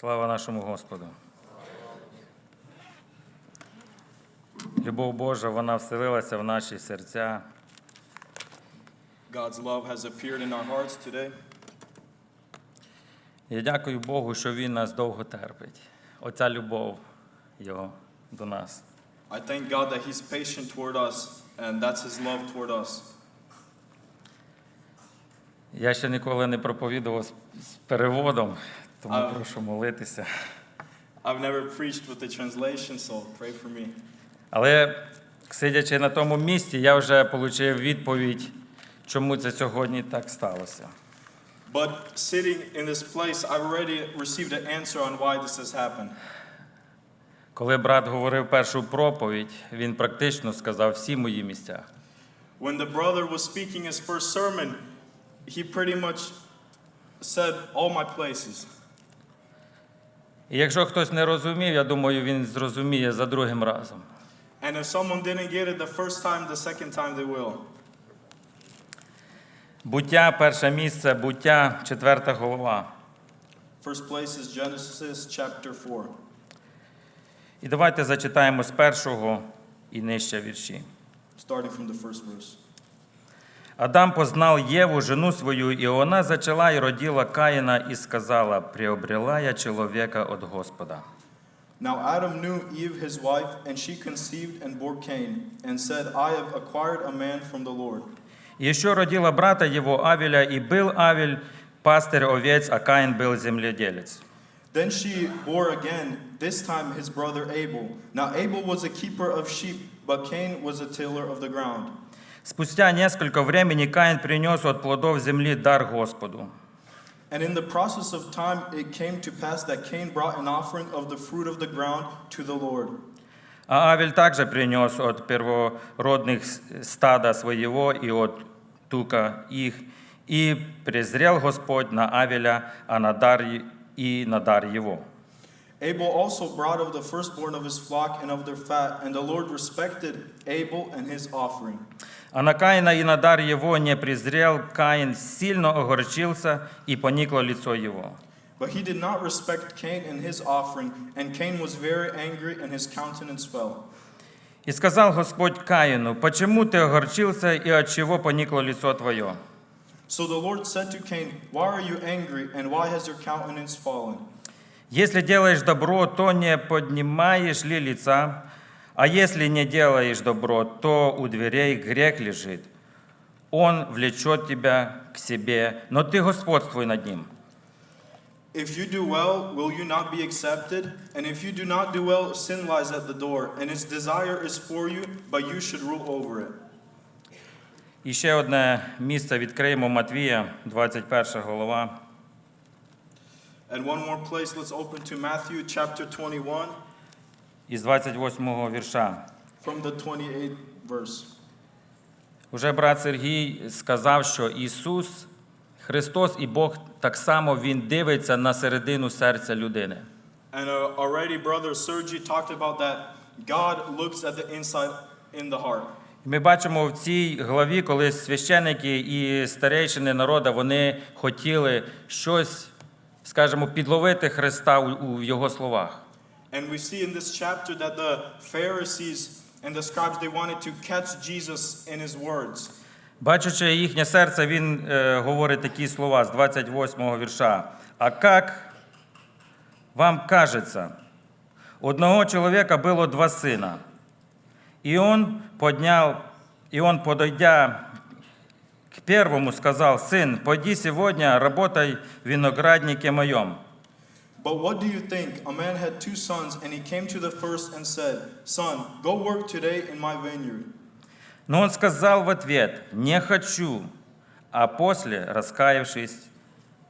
Слава нашому Господу. Любов Божа, вона вселилася в наші серця. God's love has appeared in our hearts today. Я дякую Богу, що Він нас довго терпить. Оця любов Його до нас. I thank God that He's patient toward us, and that's His love toward us. Я ще ніколи не проповідував з переводом, тому А- прошу молитися. I've never preached with the translation, so pray for me. Але сидячи на тому місці, я вже отримав відповідь, чому це сьогодні так сталося. But sitting in this place, I've already received an answer on why this has happened. Коли брат говорив першу проповідь, він практично сказав всі мої місця. When the brother was speaking his first sermon, he pretty much said all my places. І якщо хтось не розумів, я думаю, він зрозуміє за другим разом. And if someone didn't get it the first time, the second time they will. Буття, перше місце, буття, четверта голова. First place is Genesis chapter 4, І давайте зачитаємо з першого і нижче вірші. starting from the first verse. Адам познал Єву, жену свою, і вона зачала і родила Каїна, і сказала: Приобрела я чоловіка від Господа. Now Adam knew Eve his wife, and she conceived and bore Cain, and said, I have acquired a man from the Lord. И еще родила брата его Авеля, и был Авель пастырь овец, а Каин был земледелец. Then she bore again, this time his brother Abel. Now Abel was a keeper of sheep, but Cain was a tiller of the ground. Спустя несколько времени Каин принес от плодов земли дар Господу. And in the process of time, it came to pass that Cain brought an offering of the fruit of the ground to the Lord. А Авель также принес от первородных стада своего и от тука их. И презрел Господь на Авеля, а на дар е- и на дар его. Abel also brought of the firstborn of his flock and of their fat, and the Lord respected Abel and his offering. А на Каина и на дар его не презрел, Каин сильно огорчился, и поникло лицо его. But he did not respect Cain and his offering, and Cain was very angry, and his countenance fell. И сказал Господь Каину, почему ты огорчился и от чего поникло лицо твое? So the Lord said to Cain, Why are you angry, and why has your countenance fallen? Если делаешь добро, то не поднимаешь ли лица? А если не делаешь добро, то у дверей грех лежит. Он влечет тебя к себе, но ты господствуй над ним. If you do well, will you not be accepted? And if you do not do well, sin lies at the door, and its desire is for you, but you should rule over it. І ще одне місце відкриємо Матвія, 21 голова. And one more place, let's open to Matthew chapter 21, із 28 вірша. from the 28th verse. Уже брат Сергій сказав, що Ісус, Христос і Бог так само Він дивиться на середину серця людини. And uh, already, brother Sergi talked about that God looks at the inside in the heart. Ми бачимо в цій главі, коли священики і старейшини народу вони хотіли щось, скажімо, підловити Христа у Його словах. And we see in this chapter that the Pharisees and the scribes they wanted to catch Jesus in his words. Бачачи їхнє серце, він е, говорить такі слова з 28 вірша. А як вам кажется, одного человека было два сына, и он поднял, и он, подойдя к первому, сказал, «Сын, пойди сегодня, работай в винограднике моем». But what do you think? A man had two sons, and he came to the first and said, Son, go work today in my vineyard. Но он сказал в ответ, «Не хочу», а после, раскаявшись,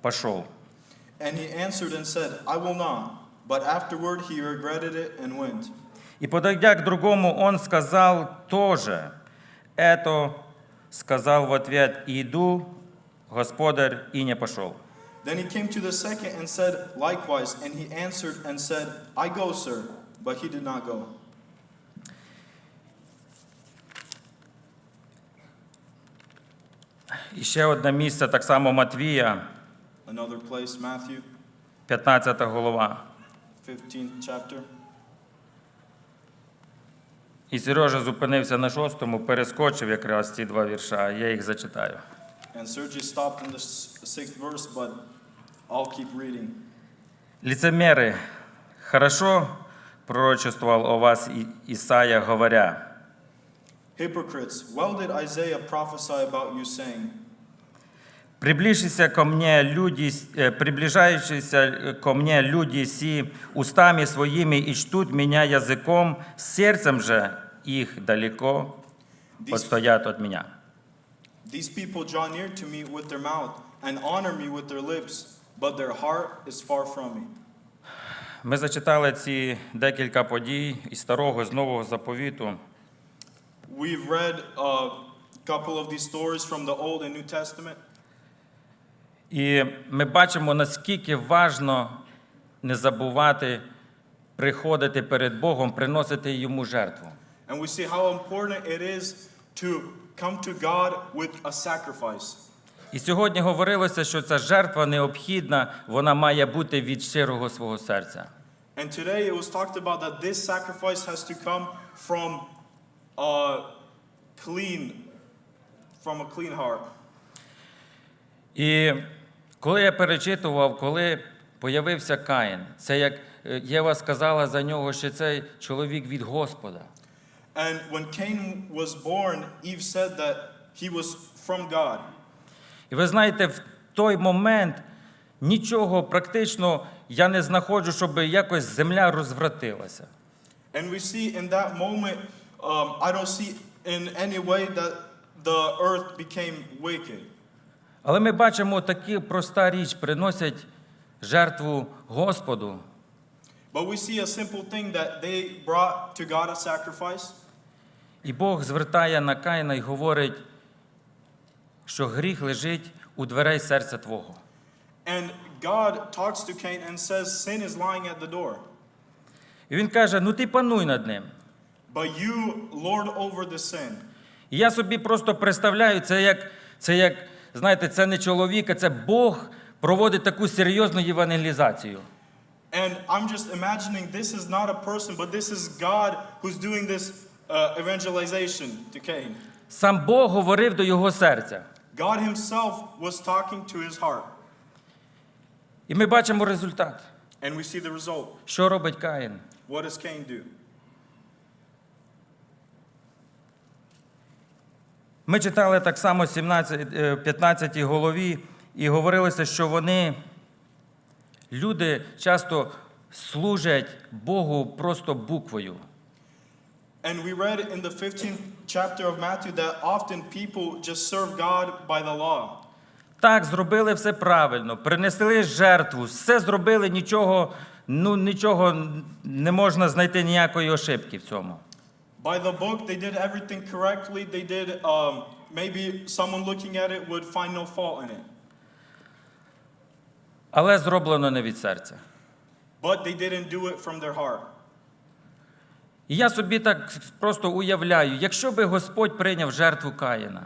пошел. And he answered and said, I will not. But afterward he regretted it and went. И подойдя к другому, он сказал тоже. Это сказал в ответ, иду, господарь, и не пошел. Then he came to the second and said likewise, and he answered and said, I go, sir. But he did not go. І ще одне місце, так само Матвія, Another place, Matthew 15 голова. 15th chapter. І Сережа зупинився на шостому, перескочив якраз ці два вірша. Я їх зачитаю. And Sergi stopped in the s- sixth verse, but I'll keep reading. Лицемеры, хорошо пророчествовал о вас И- Исаия, говоря, Hypocrites, well did Isaiah prophesy about you, saying, «Приближися ко мне, люди, с- э, приближающиеся э, ко мне люди си устами своими и чтут меня языком, сердцем же их далеко These, отстоят от меня». these people draw near to me with their mouth and honor me with their lips, but their heart is far from me. Ми зачитали ці декілька подій із старого, з нового заповіту. We've read a couple of these stories from the Old and New Testament, І ми бачимо, наскільки важно не забувати приходити перед Богом, приносити йому жертву. and we see how important it is to come to God with a sacrifice. І сьогодні говорилося, що ця жертва необхідна, вона має бути від щирого свого серця. And today it was talked about that this sacrifice has to come from a clean, from a clean heart. І коли я перечитував, коли появився Каїн, це як е, Єва сказала за нього, що цей чоловік від Господа. And when Cain was born, Eve said that he was from God. І ви знаєте, в той момент нічого практично я не знаходжу, щоб якось земля розвратилася. And we see in that moment, um, I don't see in any way that the earth became wicked. Але ми бачимо таку проста річ, приносять жертву Господу. But we see a simple thing that they brought to God a sacrifice. І Бог звертає на Каїна і говорить, що гріх лежить у дверей серця Твого. And God talks to Cain and says, Sin is lying at the door. І він каже: ну ти пануй над ним. But you lord over the sin. І я собі просто представляю, це як, це як, знаєте, це не чоловік, а це Бог проводить таку серйозну євангелізацію. And I'm just imagining this is not a person, but this is God who's doing this uh, evangelization to Cain. Сам Бог говорив до його серця. God Himself was talking to his heart. І ми бачимо результат. And we see the result. Що робить Каїн? What does Cain do? Ми читали так само 17, е, 15 голові, і говорилося, що вони, люди часто служать Богу просто буквою. And we read in the 15th chapter of Matthew that often people just serve God by the law. Так, зробили все правильно, принесли жертву, все зробили, нічого, ну, нічого не можна знайти ніякої ошибки в цьому. By the book, they did everything correctly. They did, um, maybe someone looking at it would find no fault in it. Але зроблено не від серця. But they didn't do it from their heart. І я собі так просто уявляю, якщо би Господь прийняв жертву Каїна,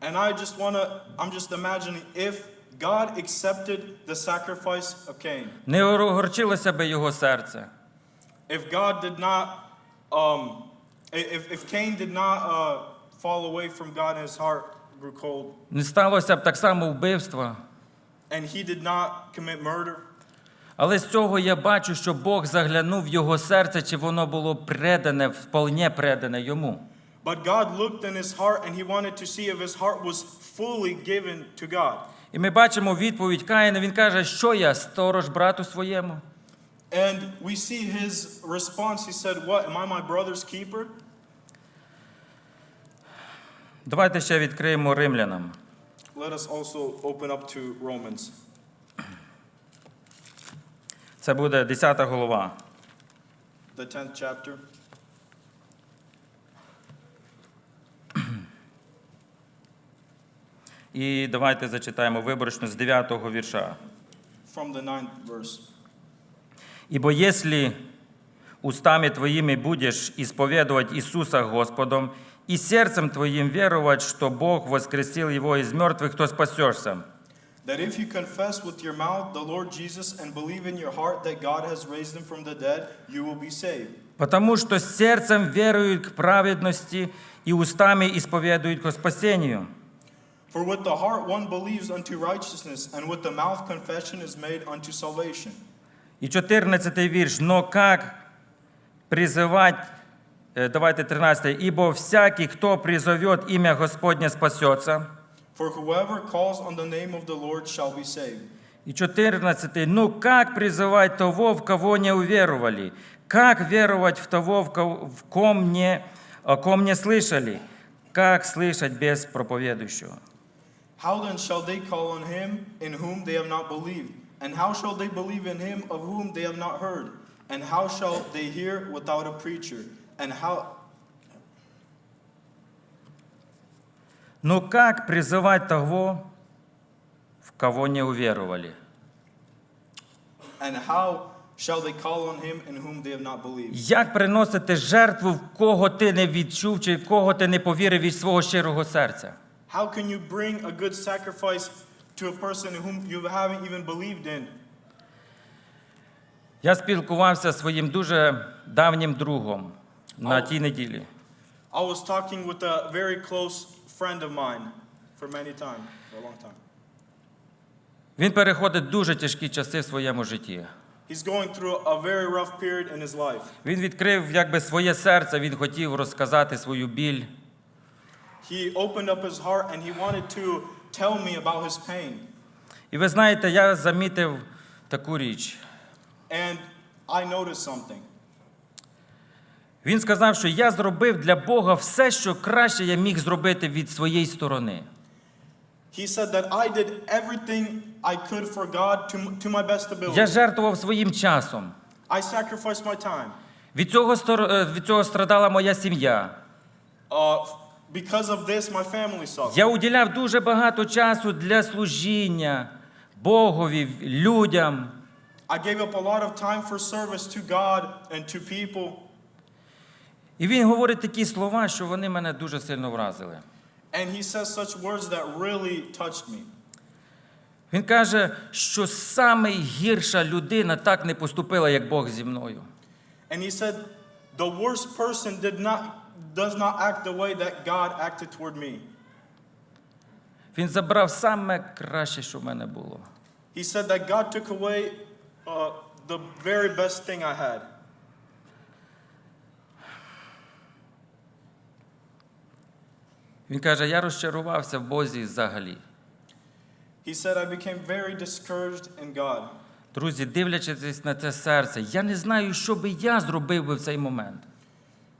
And I just want to, I'm just imagining if God accepted the sacrifice of Cain, не огорчилося би його серце. if God did not, um, if, if Cain did not uh, fall away from God his heart grew cold, Не сталося б так само вбивства. and he did not commit murder, Але з цього я бачу, що Бог заглянув в його серце, чи воно було предане, вполне предане йому. but God looked in his heart and he wanted to see if his heart was fully given to God. І ми бачимо відповідь Каїна. Він каже, що я сторож брату своєму. And we see his response. He said, What? Am I my brother's keeper? Давайте ще відкриємо римлянам. Let us also open up to Romans, Це буде 10 голова. the 10th chapter. І давайте зачитаємо виборочно з 9 вірша. From the ninth verse. Ибо если устами твоими будешь исповедовать Иисуса Господом и сердцем твоим веровать, что Бог воскресил его из мертвых, то спасешься. That if you confess with your mouth the Lord Jesus and believe in your heart that God has raised him from the dead, you will be saved. Потому что сердцем веруют к праведности и устами исповедуют ко спасению. For with the heart one believes unto righteousness, and with the mouth confession is made unto salvation. И 14 вірш. Но как призывать, э, давайте 13, ибо всякий, кто призовет имя Господне, спасется. For whoever calls on the name of the Lord shall be saved. И 14. Ну как призывать того, в кого не уверовали? Как веровать в того, в кого- в ком не, о ком не слышали? Как слышать без проповедующего? How then shall they call on him in whom they have not believed? And how shall they believe in him of whom they have not heard? And how shall they hear without a preacher? And how Ну как призывать того, в кого не уверовали? and how shall they call on him in whom they have not believed? Як приносити жертву, в кого ти не відчув, чи в кого ти не повірив від свого щирого серця? How can you bring a good sacrifice to a person whom you haven't even believed in? Я спілкувався зі своїм дуже давнім другом на тій неділі. I was talking with a very close friend of mine for many time, for a long time. Він переходить дуже тяжкі часи в своєму житті. He's going through a very rough period in his life. Він відкрив якби своє серце, він хотів розказати свою біль. He opened up his heart and he wanted to tell me about his pain. І ви знаєте, я замітив таку річ. And I noticed something. Він сказав, що я зробив для Бога все, що краще я міг зробити від своєї сторони. He said that I did everything I could for God to, to my best Я жертвував своїм часом. I sacrificed my time. Від цього, е, від цього страдала моя сім'я. Uh, because of this, my family suffered. Я уділяв дуже багато часу для служіння Богові, людям. I gave up a lot of time for service to God and to people. І він говорить такі слова, що вони мене дуже сильно вразили. And he says such words that really touched me. Він каже, що саме гірша людина так не поступила, як Бог зі мною. And he said, the worst person did not, does not act the way that God acted toward me. Він забрав саме краще, що в мене було. He said that God took away uh, the very best thing I had. Він каже, я розчарувався в Бозі взагалі. He said, I became very discouraged in God. Друзі, дивлячись на це серце, я не знаю, що би я зробив би в цей момент.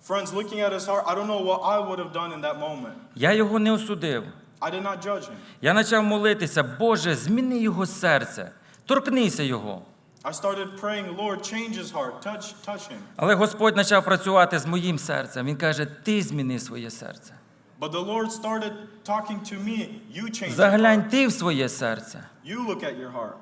Friends, looking at his heart, I don't know what I would have done in that moment. Я його не осудив. I did not judge him. Я почав молитися, Боже, зміни його серце, торкнися його. I started praying, Lord, change his heart, touch, touch him. Але Господь почав працювати з моїм серцем. Він каже: Ти зміни своє серце. But the Lord started talking to me. You change your Заглянь ти в своє серце. You look at your heart.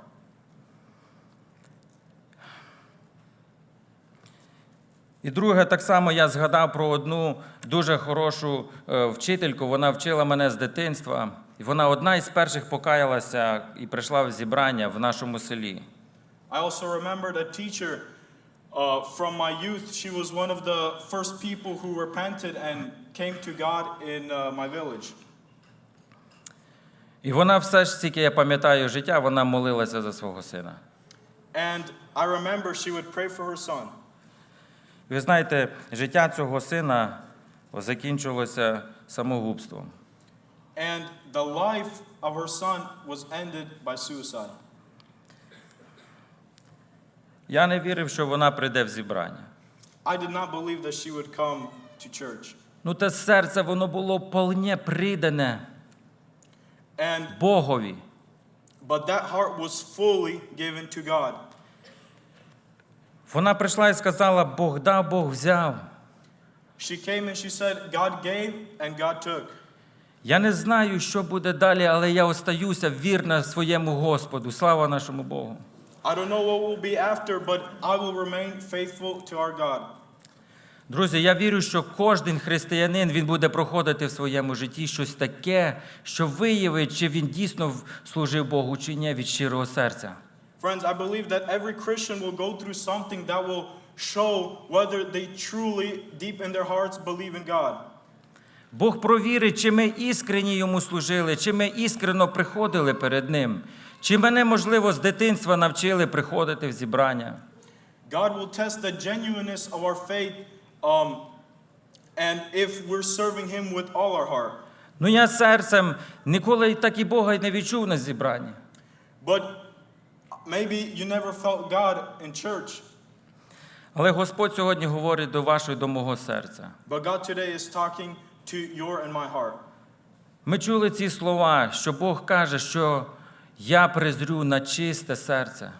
І друге, так само я згадав про одну дуже хорошу е, вчительку. Вона вчила мене з дитинства. І вона одна із перших покаялася і прийшла в зібрання в нашому селі. I also remembered a teacher uh, from my youth. She was one of the first people who repented and came to God in uh, my village. І вона все ж тільки я пам'ятаю життя, вона молилася за свого сина. And I remember she would pray for her son. І ви знаєте, життя цього сина закінчилося самогубством. And the life of her son was ended by suicide. Я не вірив, що вона прийде в зібрання. I did not believe that she would come to church. Ну, те серце воно було повне придане And Богові. but that heart was fully given to God. Вона прийшла і сказала: Бог дав, Бог взяв. She came and she said, God gave and God took. Я не знаю, що буде далі, але я остаюся вірна своєму Господу. Слава нашому Богу. I don't know what will be after, but I will remain faithful to our God. Друзі, я вірю, що кожен християнин він буде проходити в своєму житті щось таке, що виявить, чи він дійсно служив Богу, чи ні від щирого серця. Friends, I believe that every Christian will go through something that will show whether they truly, deep in their hearts, believe in God. Бог провірить, чи ми іскренні йому служили, чи ми іскренно приходили перед Ним, чи мене, можливо, з дитинства навчили приходити в зібрання. God will test the genuineness of our faith um, and if we're serving Him with all our heart. Ну я серцем ніколи так і Бога й не відчув на зібранні. But maybe you never felt God in church, Але Господь сьогодні говорить до вашого і до мого серця. but God today is talking to your and my heart. Ми чули ці слова, що Бог каже, що я презрю на чисте серце.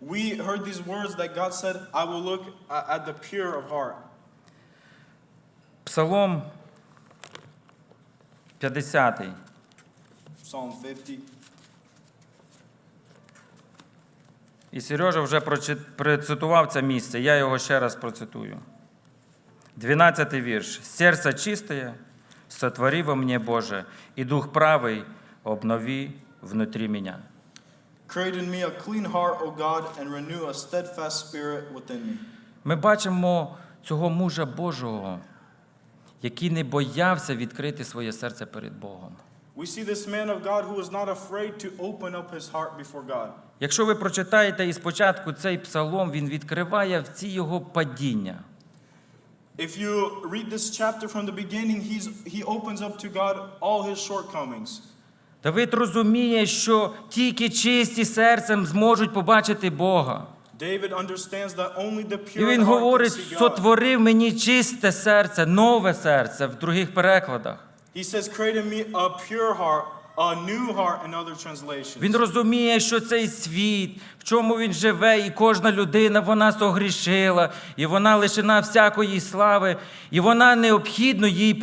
We heard these words that God said, I will look at the pure of heart. Псалом 50. Psalm 50. І Сережа вже процитував це місце, я його ще раз процитую. 12 вірш. Серце чистое, сотвори во мне, Боже, і дух правий обнови внутрі мене. Create in me a clean heart, O God, and renew a steadfast spirit within me. Ми бачимо цього мужа Божого, який не боявся відкрити своє серце перед Богом. We see this man of God who was not afraid to open up his heart before God. Якщо ви прочитаєте і спочатку цей псалом, він відкриває в ці його падіння. If you read this chapter from the beginning, he's, he opens up to God all his shortcomings. Давид розуміє, що тільки чисті серцем зможуть побачити Бога. David understands that only the І він говорить: сотворив мені чисте серце, нове серце в других перекладах. He says, create me a pure heart, a new heart in other translations. Він розуміє, що цей світ, в чому він живе, і кожна людина вона согрішила, і вона лишена всякої слави, і вона необхідно їй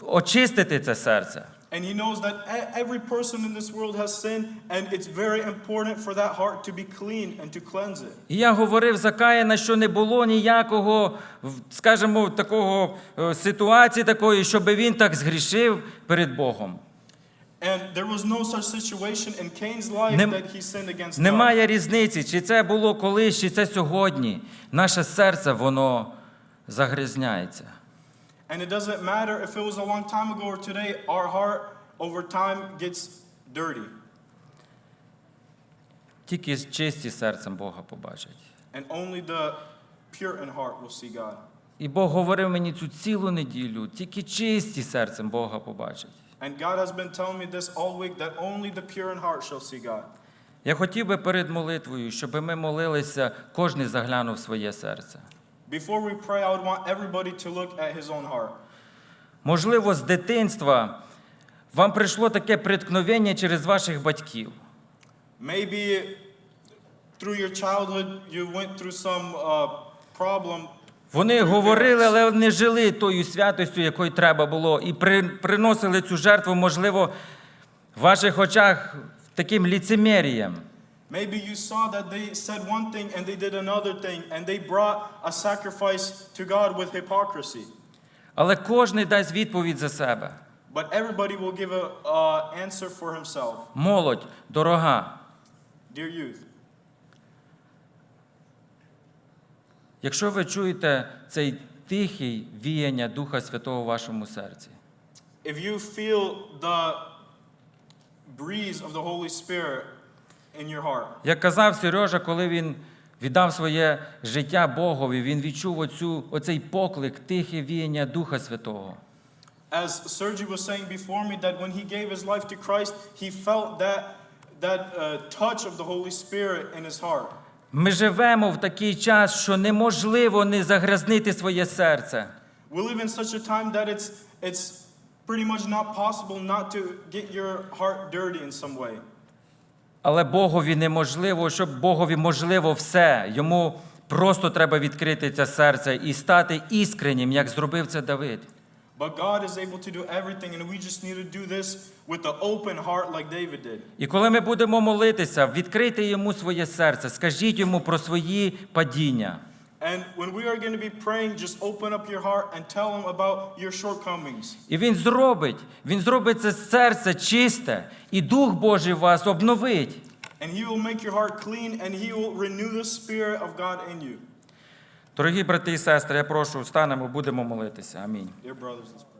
очистити це серце. And he knows that e- every person in this world has sinned, and it's very important for that heart to be clean and to cleanse it. І я говорив за Каїна, що не було ніякого, скажімо, такого е, ситуації такої, щоб він так згрішив перед Богом. And there was no such situation in Cain's life Нем- that he sinned against God. Немає різниці, чи це було колись, чи це сьогодні. Наше серце, воно загрізняється. And it doesn't matter if it was a long time ago or today, our heart over time gets dirty. Тільки чисті серцем Бога побачать. And only the pure in heart will see God. І Бог говорив мені цю цілу неділю, тільки чисті серцем Бога побачать. And God has been telling me this all week that only the pure in heart shall see God. Я хотів би перед молитвою, щоб ми молилися, кожен заглянув в своє серце. Before we pray, I would want everybody to look at his own heart. Можливо, з дитинства вам прийшло таке приткновення через ваших батьків. Maybe through your childhood, you went through some uh, problem. Вони говорили, але не жили тою святостю, якою треба було, і при, приносили цю жертву, можливо, в ваших очах таким ліцемерієм. Maybe you saw that they said one thing and they did another thing, and they brought a sacrifice to God with hypocrisy. Але кожен дасть відповідь за себе. But everybody will give an uh, answer for himself. Молодь, дорога, Dear youth, якщо ви чуєте цей тихий віяння Духа Святого в вашому серці, if you feel the breeze of the Holy Spirit Як казав Сережа, коли він віддав своє життя Богові, він відчув оцю, оцей поклик, тихе віяння Духа Святого. as Sergi was saying before me, that when he gave his life to Christ, he felt that, that uh, touch of the Holy Spirit in his heart. Ми живемо в такий час, що неможливо не загрязнити своє серце. We live in such a time that it's, it's pretty much not possible not to get your heart dirty in some way. Але Богові неможливо, щоб Богові можливо все. Йому просто треба відкрити це серце і стати іскреннім, як зробив це Давид. But God is able to do everything, and we just need to do this with an open heart like David did. І коли ми будемо молитися, відкрити йому своє серце, скажіть йому про свої падіння. And when we are going to be praying, just open up your heart and tell him about your shortcomings. І він зробить, він зробить це серце чисте, і Дух Божий вас обновить. And he will make your heart clean and he will renew the spirit of God in you. Дорогі брати і сестри, я прошу, встанемо, будемо молитися. Амінь. Dear brothers, let's pray.